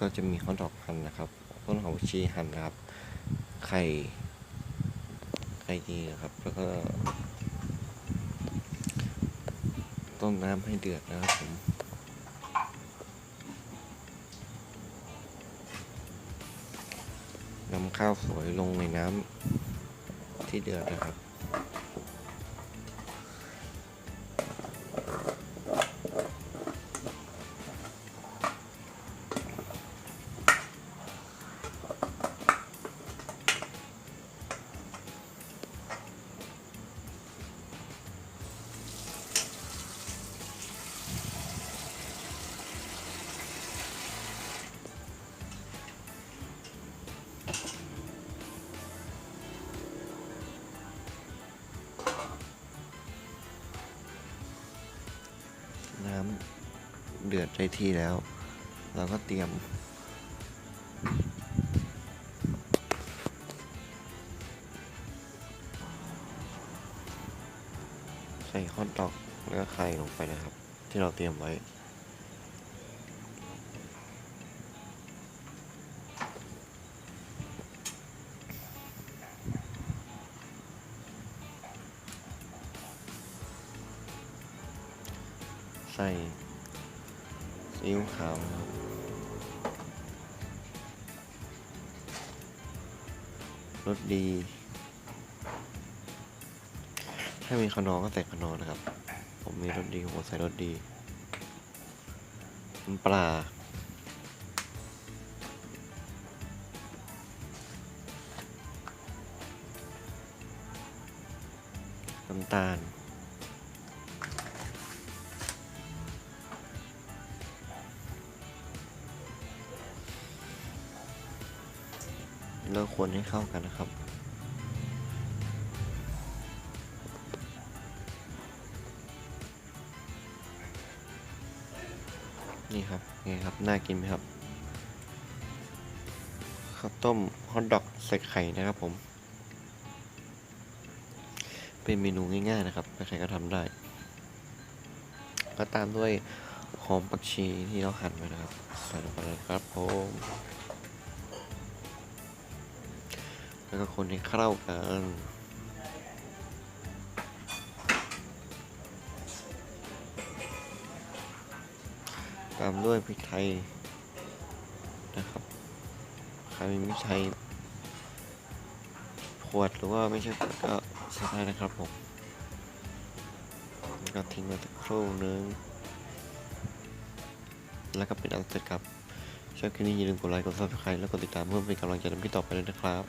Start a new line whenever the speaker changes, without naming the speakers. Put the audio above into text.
ก็จะมีฮอทดอกหั่นนะครับต้นหอมชีหั่นนะครับ ไข่ไข่ดีนะครับ แล้วก็ ต้มน้ำให้เดือดนะครับผมนำข้าวสวยลงในน้ำที่เดือดนะครับ น้ำเดือดได้ที่แล้ว เราก็เตรียม ใส่ฮอทดอกแล้วก็ไข่ลงไปนะครับ ที่เราเตรียมไว้ ใส่ซีอิ๊วขาวครับรสดี ถ้ามีขนอก็ใส่ขนอนะครับ ผมมีรสดีผมใส่รสดีน้ำปลาน้ำตาล แล้วคนให้เข้ากันนะครับ นี่ครับไงครับ น่ากินไหมครับข้าวต้มฮอทดอกใส่ไข่นะครับผม เป็นเมนูง่ายๆนะครับ ใครก็ทำได้ ก็ตามด้วยหอมปักชีที่เราหั่นไว้นะครับใส่ลงไปเลยครับผม แล้วก็คนให้เข้ากันตามด้วยพริกไทยนะครับใครมีพริกไทยขวดหรือว่าไม่ใช่ขวดก็ใช้ได้นะครับผมแล้วก็ทิ้งไว้สักครู่นึงแล้วก็เป็นอันเสร็จครับชอบคลิปนี้อย่าลืมกดไลค์กดซับสไครต์แล้วกดติดตามเพื่อเป็นกำลังใจในคลิปต่อไปด้วยนะครับ